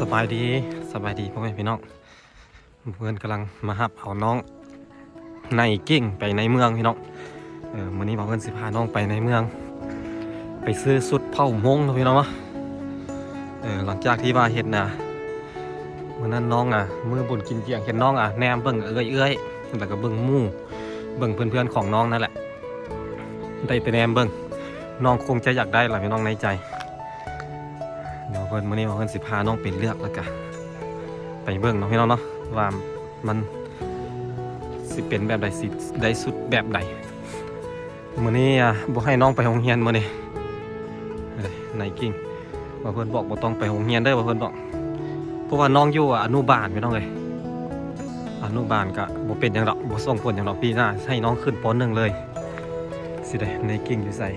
สบายดีสบายดีพ่อแม่พี่น้องเพื่อนกำลังมาหับเอาน้องในกิ้งไปในเมืองพี่น้องเออมื้อนี้บอกเพื่อนสิพาน้องไปในเมือง ไปซื้อสุดเผามงนะพี่น้องเนาะเออหลังจากที่ว่าเห็ดนะเมื่อนั้นน้องอะมือบนกินเกียงเห็นน้องอะแนมเบิ่งเอื้อยเอื้อยๆแล้วก็เบิ่งมู่เบิ่งเพื่อนๆของน้องนั่นแหละได้แต่แนมเบิ่งน้องคงจะอยากได้หละพี่น้องในใจ เดี๋ยวเพิ่นมื้อนี้เพิ่นสิพาน้องไปเลือกแล้วกันไปเบิ่งเนาะพี่น้องเนาะว่ามันสิเป็นแบบใดสิได้สุดแบบใดมื้อนี้อะบ่ให้น้องไปโรงเรียนมื้อนี้เอ้ยนกิ้งว่าเพิ่นบอกบ่ต้องไปโรงเรียนเด้อว่าเพิ่นบอกเพราะว่าน้องอยู่อนุบาลพี่น้องเอ้ยอนุบาลก็บ่เป็นหยังดอกบ่ส่งผลหยังดอกปีหน้าให้น้องขึ้นป .1 เลยสิได้นกิ้งอยู่ใส่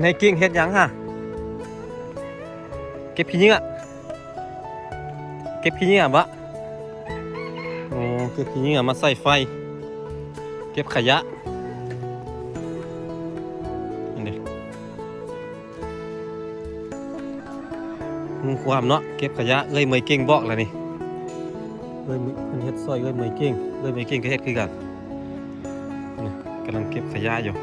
ในกิ้งเฮ็ดยังฮะ เก็บขี้เหงื่อเก็บขี้เหงื่อบะโอ้เก็บขี้เหงื่อมาใส่ไฟ เก็บขยะอันนี้งูความเนาะเก็บขยะเอ้ยเมยเก่งบอกแล้วนี่เอ้ยเพิ่นเฮ็ดซอยเอ้ยเมยเก่งเอ้ยเมยเก่งก็เฮ็ดคือกันกำลังเก็บขยะอยู่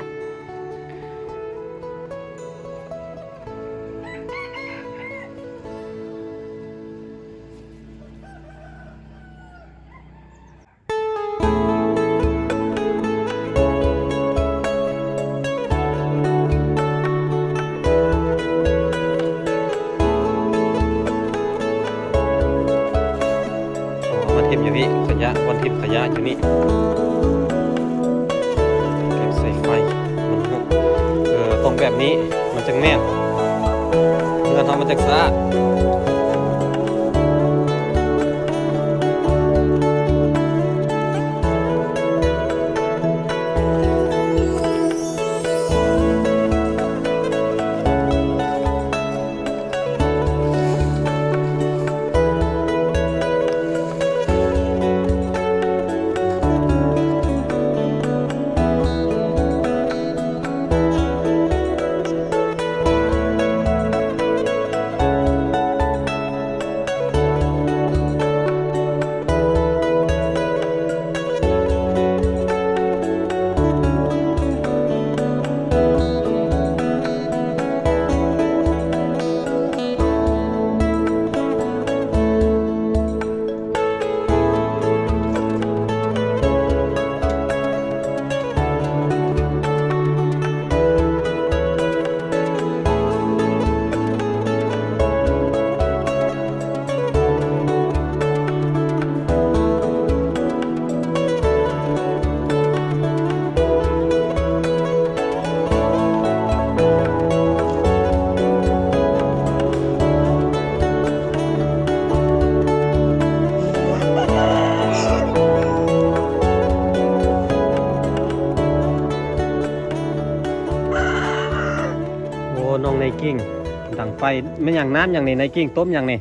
กิ้งดังไฟไม่อย่างน้ำอย่างนี้ในกิ้งต้มอย่างนี้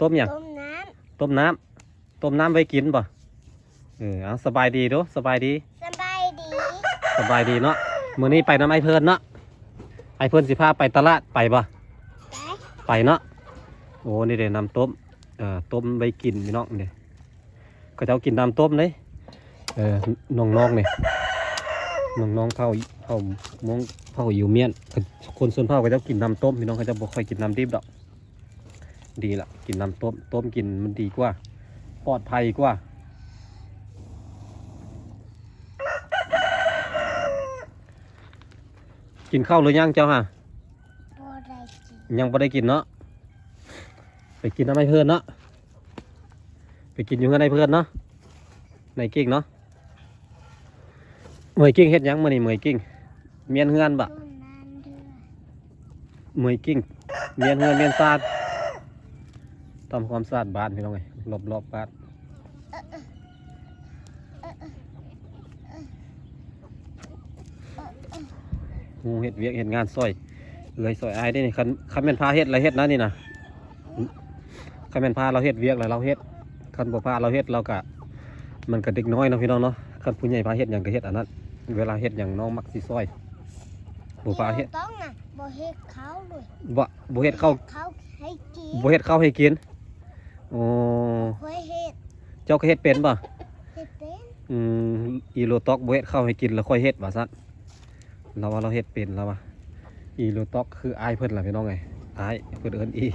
ต้มอย่างต้มน้ต้มน้ำต้มน้ำไว้กินป่ะเออเอาสบายดีเดูสบายดีำสบายดีสบายดีเนาะมื้อนี้ไปน้ำไอเพิ่นเนาะไอเพิ่นสิพาไปตลาดไปป่ะไปไปเนาะโอ้นี่เดี๋ยวน้ำต้มเอ่อต้มไว้กินพี่น้องเนี่ยก็จะเอากินน้ำต้มเลยเออน้องๆเนี่ย น้องๆเผาเผามงเผาอยู่เมียนคนส่วนเผาก็จะกินน้ำต้มพี่น้องเขาจะบ่ค่อยกินน้ำดิบดอก ดีละกินน้ำต้มต้มกินมันดีกว่า ปลอดภัยกว่ากินข้าวหรือยังเจ้าฮะบ่ได้กินยังไม่ได้กินเนาะ ไปกินน้ำไอเพื่อนเนาะ ไปกินอยู่กันไอเพื่อนเนาะในกิ้งเนาะ เมยกิ้งเฮ็ดยังมานี่เมยกิ้งเมียนเฮือนบะมน้ำเดือดเมยกิ้งเมียนเฮือนเมียนซาดทำความสะอาดบ้านพี่น้องไงรอบรอบบ้านงูเฮ็ดเวียกเฮ็ดงานซอยเลยซอยอายได้นี่คันคันแม่นพาเฮ็ดอะไรเฮ็ดนะนี่นะคันแม่นพาเราเฮ็ดเวียกอะไรเราเฮ็ดคันบ่พาเราเฮ็ดเรากะมันก็เด็กน้อยนะพี่น้องเนาะคันผู้ใหญ่พาเฮ็ดหยังก็เฮ็ดอันนั้น เวลาเฮ็ดหยังน้องมักสิซอยบ่พาเฮ็ดต้องน่ะบ่เฮ็ดเขาเลยบ่บ่เฮ็ดเข้าเขาให้กินบ่เฮ็ดข้าวให้กินอ๋อเคยเห็ดเจ้าก็เฮ็ดเป็นบ่เห็ดเป็นอืมอีโลต็อกบ่เฮ็ดข้าวให้กินแล้วค่อยเฮ็ดว่าซั่นเราว่าเราเฮ็ดเป็นแล้วว่าอีโลต็อกคืออายเพิ่นล่ะพี่น้องไงอายเพิ่นเอิ้นอี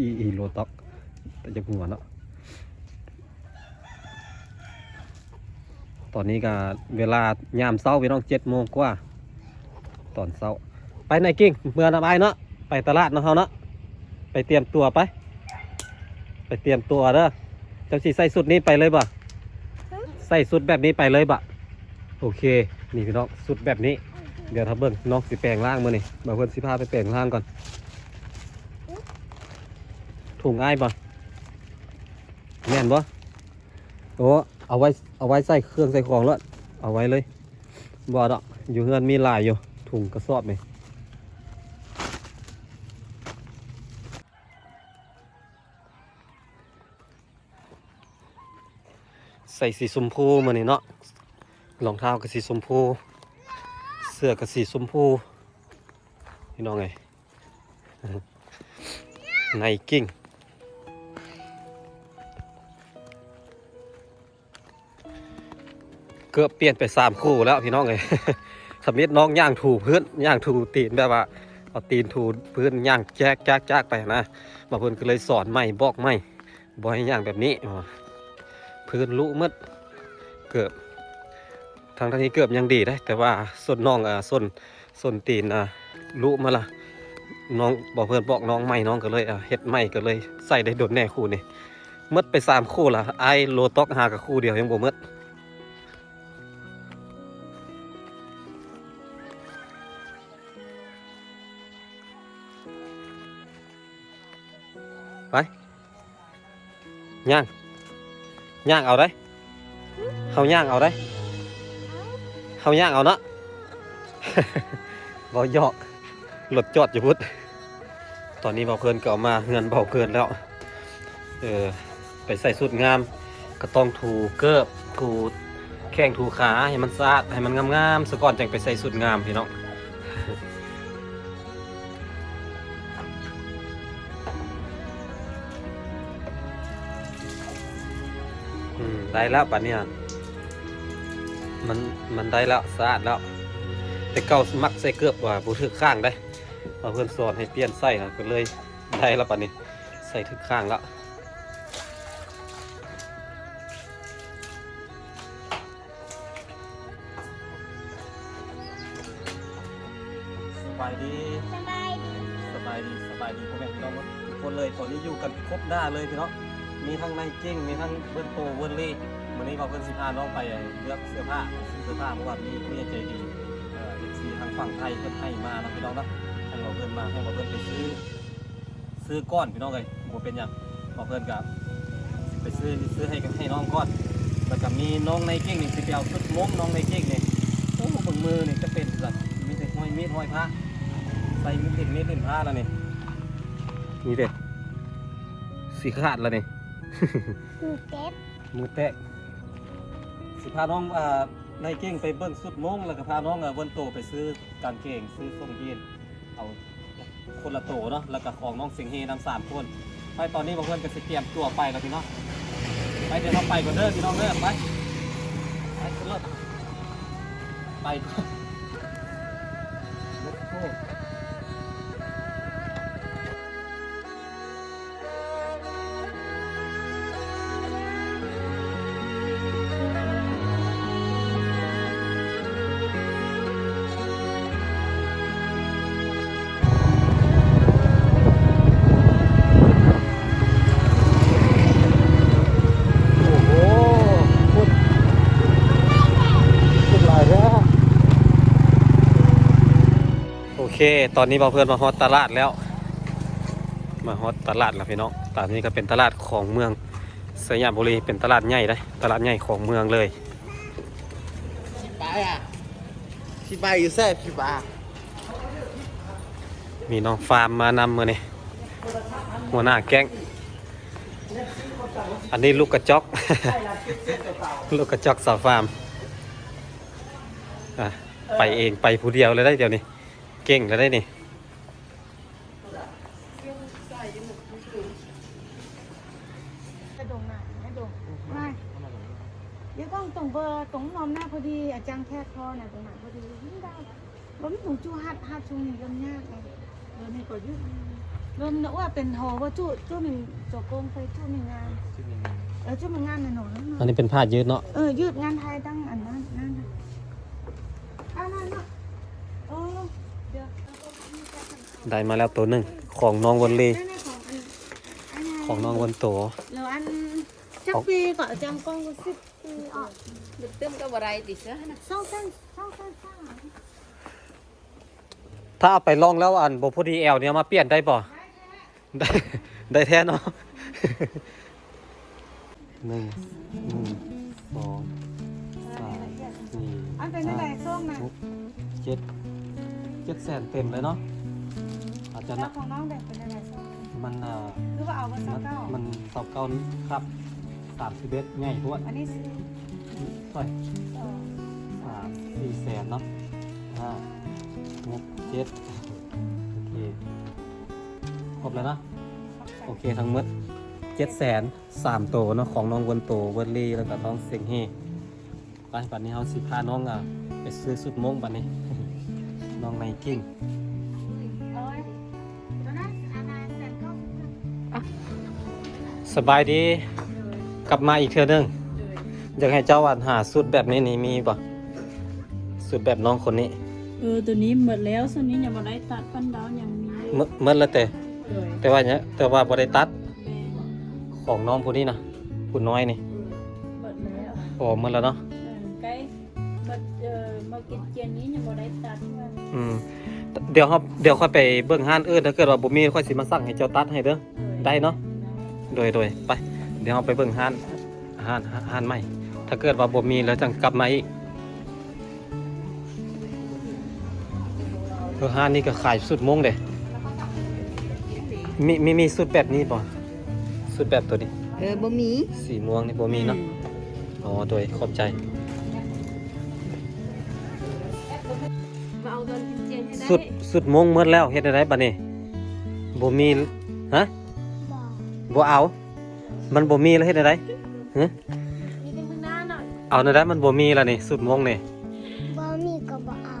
อีอีโลต็อกแต่จะหัวเนาะ ตอนนี้ก็เวลายามเช้าพี่น้อง7โมงกว่า ตอนเช้า ไปไหนกิ้งเมื่อนำอายเนาะไปตลาดเนาะเฮาเนาะไปเตรียมตัวไป ไปเตรียมตัวเด้อเจ้าสิใส่สุดนี้ไปเลยบ่ใส่สุดแบบนี้ไปเลยบะโอเค นี่พี่น้องสุดแบบนี้ เดี๋ยวถ้าเบิ่งน้องสิแปลงร่างมานี่มาเพิ่นสิพาไปแปลงร่างก่อนถุงอ้ายบ่แม่นบ่โอ้ เอาไว้เอาไว้ใส่เครื่องใส่ของแล้วเอาไว้เลยบ่ดอกอยู่เฮือนมีหลายอยู่ถุงกระสอบนี่ใส่สีชมพูมานี่เนาะรองเท้าก็สีชมพู เสื้อก็สีชมพูพี่น้องไงไนกิ้ง เกือบเปลี่ยนไปสามคู่แล้วพี่น้องไงสมิธน้องย่างถูพื้นย่างถูตีนแบบว่าเอาตีนถูพื้นย่างแจ๊กแจ๊กแจ๊กไปนะบางคนก็เลยสอนไม่บอกไม่บอยย่างแบบนี้พื้นลุมืดเกือบทางทางนี้เกือบยังดีได้แต่ว่าส้นน้องอ่าส้นส้นตีนอ่าลุมาละน้องบอกเพื่อนบอกน้องไม่น้องก็เลยอ่าเฮ็ดไม่ก็เลยใส่ได้โดนแน่คู่นี่มืดไปสามคู่ละไอโลต็อกหากับคู่เดียวยังบ่มืด ย่างย่างเอาได้เฮาย่างเอาได้เฮาย่างเอาเนาะบ่หยอกรถจอดอยู่พุทธตอนนี้เบาเพลินก็เอามาเงินเบาเพลินแล้ว เออไปใส่สุดงาม ก็ต้องถูเกิบถูแข้งถูขาให้มันสะอาดให้มันงามๆซะก่อนจังไปใส่สุดงามพี่น้อง อืมได้แล้วปันเนี่ยมันมันได้แล้วสะอาดแล้ว แต่เก่ามักใส่เกือบว่าบูถึกข้างได้เอาเพื่อนสอนให้เปลี่ยนใส่นะก็เลยได้แล้วปันนี้ ใส่ถึกข้างแล้วสบายดีสบายดีสบายดีสบายดีพ่อแม่พี่น้องทุกคนเลยตอนนี้อยู่กันครบหน้าเลยพี่น้อง มีทั้งไนกิ้งมีทั้งเบิร์นโตเวิร์นลี่วันนี้เราเพิ่นสิพาน้องไปเลือกเสื้อผ้าซื้อเสื้อผ้าเมื่อวานนี้ผู้ใหญ่ใจดีเอ่อฟซีทางฝั่งไทยเพิ่นให้มานะพี่น้องนะให้เราเพิ่นมาให้เราเพิ่นไปซื้อ ซื้อก้อนพี่น้องเลยบ่เป็นหยังเราเพิ่นกับไปซื้อซื้อให้กันให้น้องก้อนแล้วก็มีน้องไนกิ้งนี่สิไปเอาชุดม้งน้องไนกิ้งนี่โอ้บนมือนี่จะเป็นแบบมีแต่ห้อยมีดห้อยผ้าใส่มีดเด็กมีดเป็นผ้าแล้วนี่นี่เด็กสีขาดแล้วนี่ หนูเต็บมือแตกสิพาน้องอ่าในเก่งไปเบิ้งสุดมงแล้วก็พาน้องอ่าเบิ้นโตไปซื้อกางเกงซื้อส้มยีนเอาคนละโตเนาะแล้วก็ของน้องสิงเฮนำสามคนไปตอนนี้บางคนก็สิเตรียมตัวไปแล้วพี่เนาะไปเดี๋ยวเราไปก่อนเด้อพี่น้องเด้อไปไปขึ้นรถไป ตอนนี้เราเพื่อนมาฮอตตลาดแล้ว มาฮอตตลาดแล้วพี่น้องตลาดนี้ก็เป็นตลาดของเมืองสยามบุรีเป็นตลาดใหญ่เลยตลาดใหญ่ของเมืองเลยพี่ปาอะพี่ปาอยู่แซ่บพี่ปามีน้องฟาร์มมานำมาเนี่ยหัวหน้าแก๊งอันนี้ลูกกระจอกลูกกระจอกสาวฟาร์มอะไปเองไปผู้เดียวเลยได้เดี๋ยวนี้ เก่งแล้วได้นี่ดงน่ะให้ดงไม่เดี๋ยวต้องตรงเบอร์ตรงนอมหน้าพอดี อาจารย์แค่คอน่ะตรงหน้าพอดียิ่งได้บ่มีหนูจู่หัดหัดชูนี่ยำยากไงเลยนนี่ก็ยุ่งเดินว่าเป็นหอว่าจู่จู่หนึ่งจบโกงไปจู่หนึ่งงานเออจู่หนึ่งงานน่ยหนูอันนี้เป็นผ้ายืดเนาะเออยืดงานไทยตั้งอันนั้นนั่นอะนั่นเนาะ ได้มาแล้วตัวหนึ่งของน้องวันลีนั่นน่ะของอันอันนั้นของน้องวันโตแล้วอันจักปีก็จำกล้องก็สิบปีออก Được tươm cái bờ đây thì sữa nè สองเส้นสองเส้นสามถ้าเอาไปลองแล้วอันบพอดีแอลเนี่ยมาเปลี่ยนได้ป่ะได้ได้แท้เนาะหนึ่งหนึ่งสองสามสี่อันเป็นอะไรส้มนะหกเจ็ดเจ็ดแสนเต็มเลยเนาะ อาจจะแล้นะวของน้องแบ่งเป็นอะไรส้มมันอ่าหรือว่าเอาเบอร์สมัองนเก้ามันสอบเก้าครับสามสิบเอ็ดง่ายทวดอันนี้สิเท่าไหร่สองสามสี่แสนเนาะห้าหกเจ็ดโอเคครบแล้วเนาะ โอเคทั้งหมดเจ็ดแสนสามโตเนาะของน้องวนโตเวอร์ลี่แล้วก็น้องเซ็งเฮไปบัดนี้เขาสิพาน้องอะไปซื้อสุดมงบัดนี้ น้องไนกิ้ง สบายดี กลับมาอีกเทื่อนึงอยากให้เจ้าอันหาสุดแบบนี้นี่มีป่ะสุดแบบน้องคนนี้ Ừ tụi ní mượt léo Sao ní nhà mà đấy tạt phân đáo nhà mình เมื่อเมื่อแล้วแต่ Rồi แต่ว่าเนี้ยแต่ว่าบ่ได้ตัด Mẹ ของน้องผู้นี้นะผู้น้อยนี่ Mượt léo โอ้เมื่อแล้วเนาะ Ừ cái Mượt ờ, Mà cái chén ní nhà mà đấy tạt mà อืมเดี๋ยวครับเดี๋ยวค่อยไปเบิ่งห้านอื่นถ้าเกิดว่าบ่มีค่อยสิมาสั่งให้เจ้าตัดให้เด้อ Rồi Đây nó. โดยโดยไป เดี๋ยวเราไปเบิ่งห้านห้านห้านใหม่ ถ้าเกิดว่าบ่มีแล้วจังกลับมาอีกเออห้านนี้ก็ขายสุดมงเด้มีมีมีสุดแบบนี้ป่ะสุดแบบตัวนี้ Ừ bố mí สีม่วงนี่บ่มีเนาะอ๋อโดยขอบใจ Vào gần cái chén thế สุด đấy สุดมงหมดแล้วเฮ็ดได้บัดนี้บ่มีฮะ บอกบ่เอา มันบ่มีแล้วเฮ็ดได้ฮะ Đi cái mương na nọ เอาได้ได้ มันบ่มีแล้วนี่สุดมงนี่บอมีก็บอเอา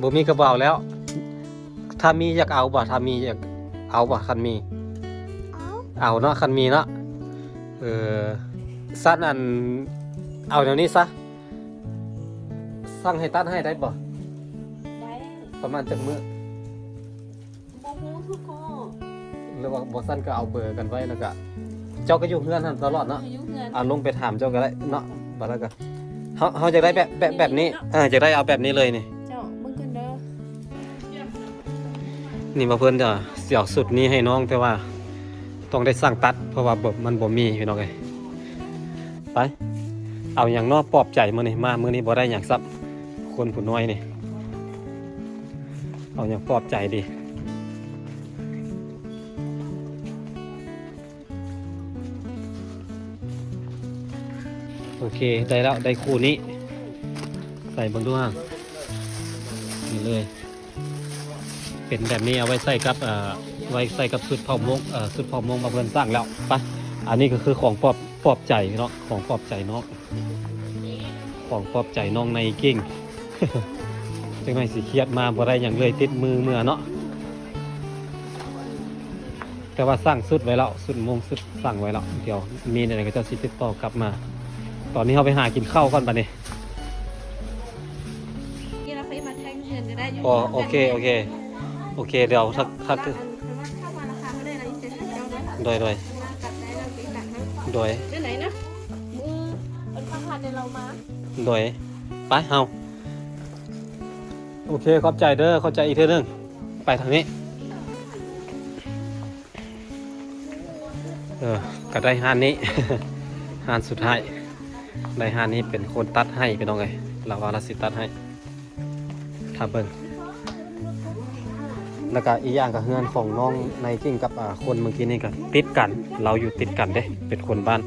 บ่มีก็บ่เอาแล้ว ถ้ามีอยากเอาบ่ถ้ามีอยากเอาบ่คันมี เอาเอาเนาะคันมีเนาะ เออสั้นอัน เอาเดี๋ยวนี้ซะ สั่งให้ตัดให้ได้บ่ Đấy ประมาณจักมื้อ Bố hú thuốc cô หรือว่าบ่สั้นก็เอาเบอร์กันไว้แล้วก็เจ้าก็อยู่เฮือนหั่นตลอดเนาะ Rồi giúp người เอาลงไปถามเจ้าก็ได้เนาะบัดแล้วก็เฮาเฮาจะได้แบบแบบแบบนี้เออจะได้เอาแบบนี้เลยนี่ Chào mừng cân đơ นี่มาเพิ่นจะเสี่ยวสุดนี้ให้น้องแต่ว่า ต้องได้สั่งตัด เพราะว่าบบมันบ่มีพี่น้องเอ้ยไป เอาอย่างนอกปลอบใจมื้อนี้มามื้อนี้บ่ได้หยังซับคนผู้น้อยนี่เอาอย่างปลอบใจดี เคได้แล้วได้คู่นี้ ใส่บนด้วยนี่เลย เป็นแบบนี้เอาไว้ใส่กับเอ่อไว้ใส่กับสุดเผามงเอ่อสุดเผามงมาเพิ่นสร้างแล้วไปอันนี้ก็คือของปอบปอบใจเนาะของปอบใจน้องของปอบใจน้องในกิ้งจังไงสิเครียดมาบ่ได้อย่างเลยติดมือเมื่อเนาะแต่ว่าสร้างสุดไว้แล้วสุดมงสุดสั่งไว้แล้วเดี๋ยวมีอะไรก็จะสิติดต่อกลับมา อนนี้เราไปหากินข้าวก่อนปะเนี่ย Kia nó phải mà thanh hiền cái đây อ๋อโอเคโอเคโอเคเดี๋ยวถ้าถ้าเข้ามาราคาไม่ได้นะอีเซ็นเจ้านะโดยโดยมากัดได้เราไปกัดนะโดยเรื่องไหนนะมือเป็นพังพันในเรามาโดยไปเฮาโอเคขอบใจเด้อขอบใจอีกเท่านึงไปทางนี้เออก็ได้ฮานนี้ฮานสุดท้าย ได้านี้เป็นคนตัดให้ไปน้องไงลาวาลาสิตัดให้ถ้าเบิ่งแล้วก็อีกอย่างกับเฮือนของน้องในกิ้งกับคนเมื่อกี้นี่ก็ติดกัน เราอยู่ติดกันเด้ เป็นคนบ้าน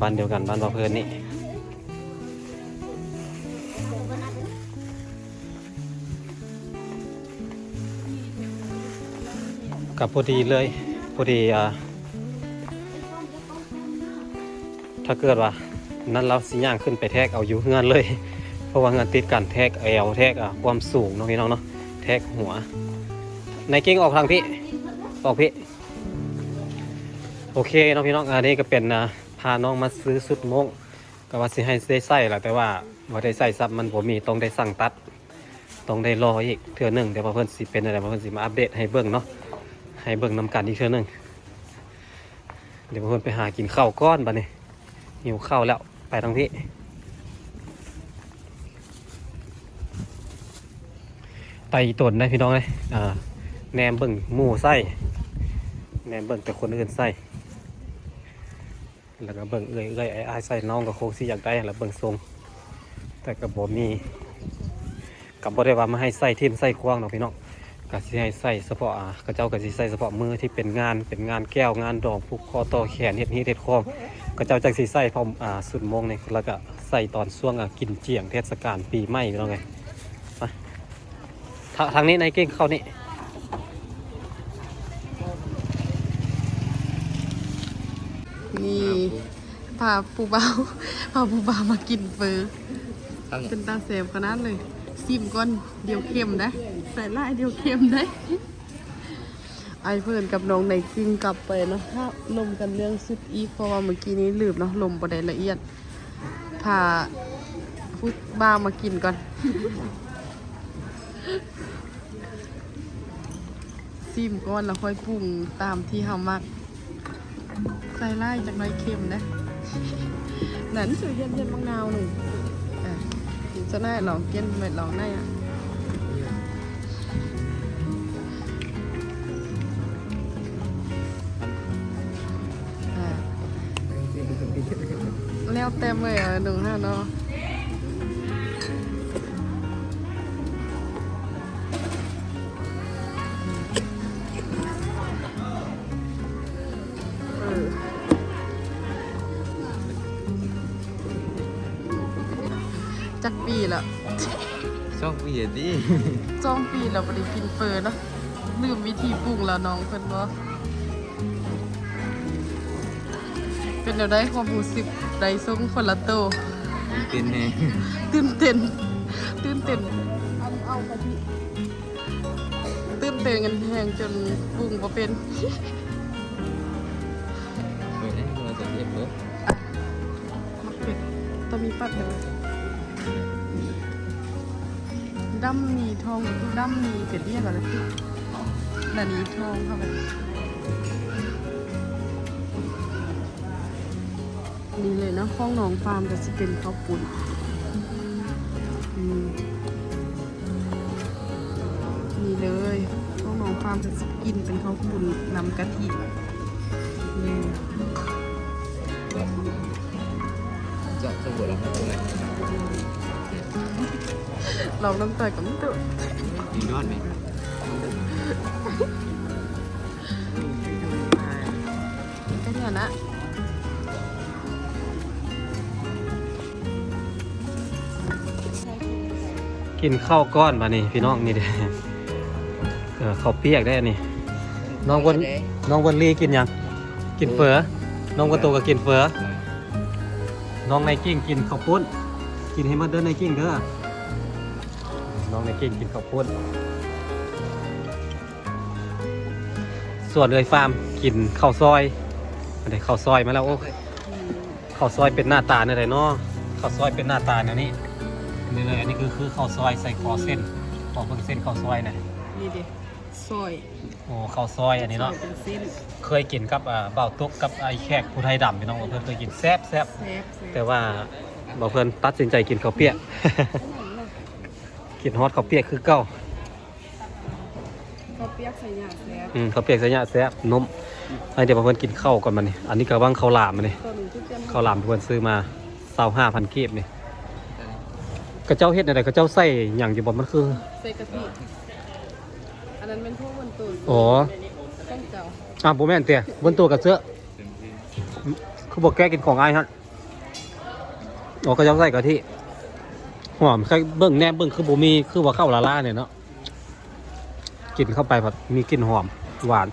บ้านเดียวกันบ้านบ่าเพื่อนนี่กับพอดีเลยพอดีอ่าถ้าเกิดว่า นั้นเราสิย่างขึ้นไปแทกเอาอยู่เฮือนเลย เพราะว่าเฮือนติดกันแทกเอวแทกอะความสูงเนาะพี่น้องเนาะแทกหัว ในเก่งออกทางพี่ออกพี่โอเคน้องพี่น้องอันนี้ก็เป็นอ่าพาน้องมาซื้อสุดมงก็ว่าสิให้ได้ใส่แหละแต่ว่าบ่ได้ใส่ซับมันบ่มีต้องได้สั่งตัดต้องได้รออีกเทื่อหนึ่งเดี๋ยวเพิ่นสิเป็นอะไรเพิ่นสิมาอัปเดตให้เบิ่งเนาะให้เบิ่งนำกันอีกเทื่อหนึ่งเดี๋ยวเพิ่นไปหากินข้าวก้อนบัดนี้หิวข้าวแล้ว ไปทางพี่ไปอีตนได้พี่น้องเลยอ่าแหนมเบิ่งหมูไส้แหนมเบิ่งแต่คนอื่นไส้แล้วก็เบิ่งเอ้อยเอ้อยไอ้อ้ายไส้น้องก็คงสิอยากได้แล้วเบิ่งทรง แต่ก็บ่มีกับบ่ได้ว่ามาให้ใส่ทิ่มใส่ควางเนาะพี่น้องก็สิให้ใส่เฉพาะอ่ากระเจ้าก็สิใส่เฉพาะมือที่เป็นงานเป็นงานแก้วงานดอกผูกคอต่อแขนเฮ็ดฮีเฮ็ดคอม กระเจ้าจังสิใส่พร้อมอ่าสุดโมงนี่แล้วก็ใส่ตอนช่วงอะกินเจียงเทศกาลปีใหม่พี่น้องไงมาทาทางนี้ในเก่งเข้านี่นี่พาปูเบาพาปูเบามากินเฟอตั้งเป็นตาเสบขนาดเลยซิมก่อนเดียวเค็มนะใส่ลายเดียวเค็มได้ ไอเพื่อนกับน้องในกิงกลับไปนาะถ้าลมกันเรื่องสุดอีกเพราะว่าเมื่อกี้นี้ลืมเนาะลมประเด็ละเอียดพาฟุตบ้ามากินก่อนซิมก่อนแล้วค่อยปรุงตามที่เฮามักใส่ไล่จากน้อยเค็มนะนั่นสื่อเย็นเย็นๆบางนาวหนึ่งอะจะได้ลองเกินเม็ดลองได้อะ วเต็มเลยอะหนึ่งห้าเนาะเออจักปีล้วช่องปีดิจ้องปีแล้วบ่ได้กินเฟอเนาะลืมวิธีปรุงแล้วน้องเพิ่นบ่ เป็นแนวได้ความรู้สึกใดส่งคนละโตเป็นไงตื่นเต้นตื่นเต้นอันเอากะทิตื่นเต้นกันแหงจนปรุงบ่เป็นเปิดให้เราจะเรียบร้อยมักเป็ดต้องมีปัดเลยดำหนีทองดำหนีเป็ดเรียกอะไรนานีทองค่ะแบบ นี่เลยนะห้องหนองฟาร์มแต่จะเป็นข้าวปุ่นอืมนี่เลยห้องหนองฟาร์มจะกินเป็นข้าวปุ่นนำกะทินี่จะจะบวชแล้วครับตรงไหนเราน้ำตากับน้ำตาดียอดไหมก็เนี่ยนะ กินข้าวก้อนมานี่พี่น้องนี่เด้เออข้าวเปียกได้อันนี่น้องวันน้องวันลีกินยังกินเฟอน้องวันโตก็กินเฟอน้องในกิ้งกินข้าวปุ้น กินให้หมันเด้อในกิ้งเด้อน้องในกิ้งกินข้าวปุ้น ส่วนเลยฟาร์มกินข้าวซอยอันนี้ข้าวซอยมาแล้วโอ้ข้าวซอยเป็นหน้าตาเนี่ยไรเนาะข้าวซอยเป็นหน้าตาเนี่ยนี่ นี่เลยอันนี้คือคือข้าวซอยใส่คอเส้นบอกเพิ่งเส้นข้าวซอยนะนี่ดิซอยโอ้ข้าวซอยอันนี้ซอเนาะยเป็นเส้นเคยกินกับอ่าเบ่าวตุกกับไอ้แขกผู้ไทยดำพี่น้องเพื่อนเคยกินแซ่บแซ่บแซ่บแซ่แต่บว่าบอกเพื่อนตัดสินใจกินข้าวเปียก กินฮอตข้าวเปียกคือเก้าข้าวเปียกใส่หยาแซ่บอืมข้าวเปียกใส่ยาแซ่บนมไอเดี๋ยวบอกเพื่อนกินข้าวก่อนมันนี่อันนี้ก็ว่างข้าวหลามมันนี่ตัวหนึ่งทุกเจ้าข้าวหลามที่เพื่อนซื้อมาเศร้าห้าพันกีบนี่ กระเจ้าเฮ็ดอะไรกระเจ้าใส่อย่างอยู่บ่มันคือ ใส่กะทิอันนั้นเป็นพวกมันตุนอ๋อต้องเจ้าอะโบแม่นเตี้ยบนตัวกับเสื้อเขาบอกแกกินของไอ้ายฮะอ๋อกระเจ้าใส่กะทิหอมใครเบิ่งแนบเบิ่งคือโบมีคือว่าข้าวลาล่าเนี่ยเนาะกินเข้าไปแบบมีกลิ่นหอมหวาน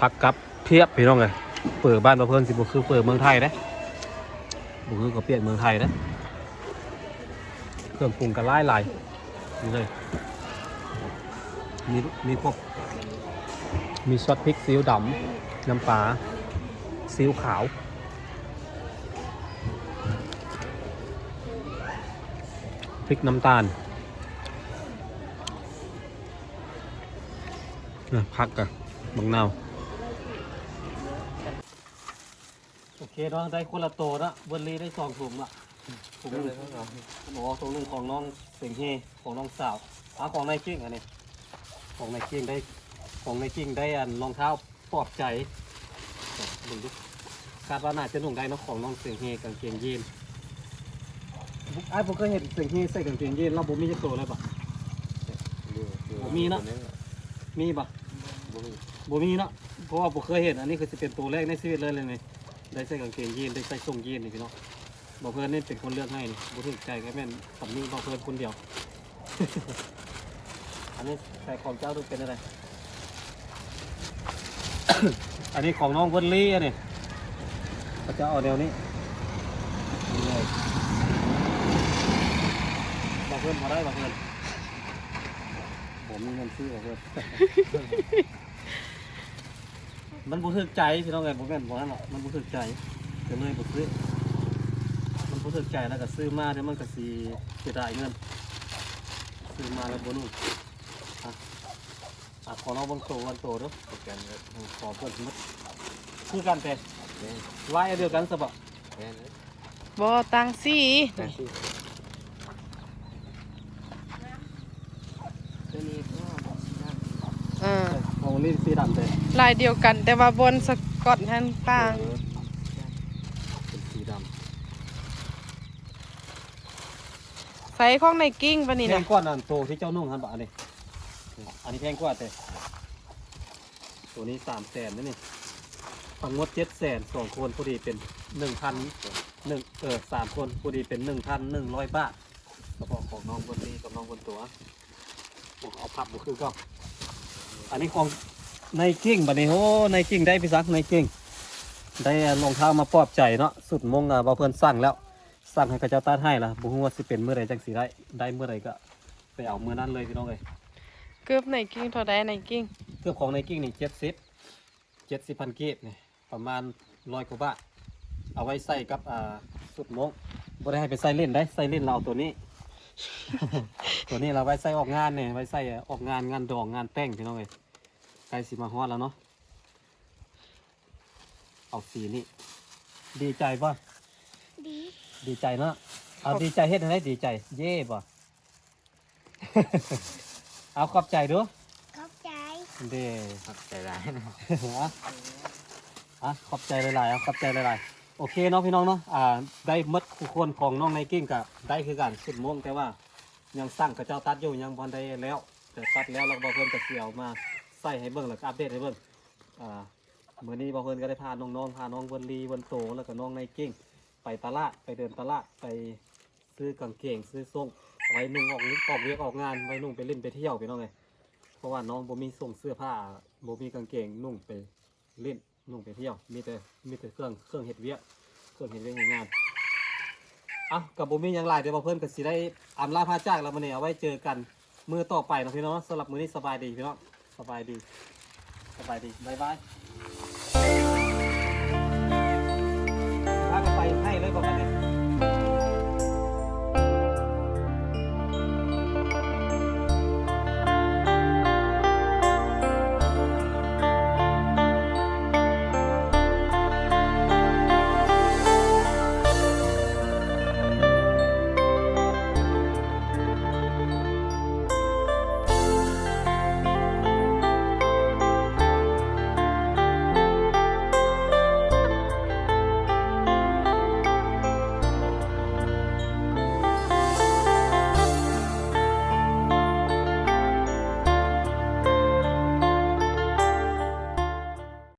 ผักกับเพียบพี่น้องเลยเปิดบ้านบ่เพิ่นสิบ่คือเปิดเมืองไทยเด้ บ่คือก็เปลี่ยนเมืองไทยเด้เครื่องปรุงก็หลายหลายนี่เลยมีมีพวกมีซอสพริกซีอิ๊วดำน้ำปลาซีอิ๊วขาวพริกน้ำตาลนะพักกันบังนาว โอเคเนาะได้คนละโตนะเบนลีได้สองถุงละถุงหนึงหมอถุงหนึ่งของน้องเสียงเฮของน้องสาวเอาของนายกิ้งอันนี้ ของนายกิ้งได้ ของนายกิ้งได้อันรองเท้าปลอบใจดูดิคาดว่าน่าจะหนุ่งได้เนาะของน้องเสียงเฮกางเกงยีนไอ้ผมเคยเห็นสิ่งที่ใส่กางเกงยีนแล้วผมมีจะโตเลยปะมีเนอะมีปะบ่มีเนาะเพราะว่าผมเคยเห็นอันนี้คือจะเป็นตัวแรกในชีวิตเลยเลยนี่ ได้ใส่กางเกงยีนได้ใส่ทรงยีนนี่พี่น้องบอกเพื่อนนี่เป็นคนเลือกให้นี่บ่ถึงใจก็แม่นกับนี่บอกเพื่อนคนเดียว อันนี้ใส่ของเจ้าดูเป็นอะไร อันนี้ของน้องเวลลี่อันนี้เขาจะเอาแนวนี้นี่เลยบอกเพื่อนมาได้บอกเพื่อนผมมีเงินซื้อบอกเพื่อน มันบุถึกใจพี่น้องไงผมเป็นบอกนั่นหรอกมันบุถึกใจก็เลยบุซื้อมันบุถึกใจแล้วก็ซื้อมาเดี๋ยวมันก็สีเสียดายเงินซื้อมาแล้วบนุ่อะอะขอเราบางโตวันโตเด้อกันขอเพื่อนมัดคือกันแต่ไล่อันเดียวกันสบะบ่ตังสีตัวนี้ก็ เออ ของลิ้นสีดำเลยลายเดียวกัน แต่ว่าบนสกอตหันต่างเป็นสีดำใส่ของในกิ้งปะนี่แพนะงกว่านั่นโตที่เจ้านุ่งหันบะอันนี้อันนี้แพงกว่าแต่ตัวนี้สามแสนนะนี่ทั้งหมดเจ็ดแสนสองคนพอดีเป็นหนึ่งพันหนึ่งเออสามคนพอดีเป็นหนึ่งพันหนึ่งร้อยบาทกระบอกของน้องบนนี้กับน้องบนตัวบอกเอาพับบุคือก็ อันนี้ของ ในกิ้งบัดนี้โอ้ในกิ้งได้พี่ซักในกิ้งได้รองเท้ามาปลอบใจเนาะสุดมงอะบ่เพิ่นสั่งแล้วสั่งให้กระเจ้าตัดให้ละบุหัวาสิเป็นเมื่อไรจังสีได้ได้เมื่อไรก็ไปเอาเมื่อนั้นเลยพี่น้องเลยเกือบในกิ้งเท่าใดในกิ้งเครื่องของในกิ้งนี่เจ็ดสิบเจ็ดสิบพันเกตนี่ประมาณร้อยกว่าบาทเอาไว้ใส่กับอ่าสุดมงบ่ได้ให้ไปใส่เล่นได้ใส่เล่นเราเอาตัวนี้ ตัวนี้เราไว้ใส่ออกงานเนี่ยไว้ใส่ออกงานงานดองงานแต่งพี่น้องเลยใกล้สิมาฮอดแล้วเนาะเอาสีนี่ดีใจป่ะดีดีใจเนาะเอาดีใจเฮ็ดให้ดีใจ เย่บ่เอาขอบใจดูเข้าใจเด้ขับใจร้ายนะอะอะขอบใจหลายๆเอาขอบใจหลายๆโอเคเนาะพี่น้องเนาะอ่าได้หมดคู่คนของน้องไนกิ้งกับได้คือกันสุดม่วงแต่ว่ายังสั่งกับเจ้าตัดอยู่ยังบอลได้แล้ว แต่ตัดแล้วเราบอเพิ่นกับเสียวมา ใส่ให้เบิ่งแล้วก็อัปเดตให้เบิ่งอ่ามื้อนี้บอเพิ่นก็ได้พาน้องๆพาน้องเวนลีเวนโตแล้วก็น้องไนกิ้งไปตลาดไปเดินตลาดไปซื้อกางเกงซื้อส่งไว้นุ่งออกนิดออกเรียกออกงานไว้นุ่งไปเล่นไปเที่ยวพี่น้องเลยเพราะว่าน้องบ่มีส่งเสื้อผ้าบ่มีกางเกงนุ่งไปเล่นนุ่งไปเที่ยว มีแต่มีแต่เครื่องเครื่องเฮ็ดเวียกเครื่องเฮ็ดเวียกงานอะกับบ่มีหยังหลายเดี๋ยวบ่เพิ่นก็สิได้อำลาพาจากแล้วมื้อนี้เอาไว้เจอกันมื้อต่อไปนะพี่น้องสำหรับมื้อนี้สบายดีพี่น้อง บายดี สบายดีบายบายพาก็ไปให้เลยประมาณนี้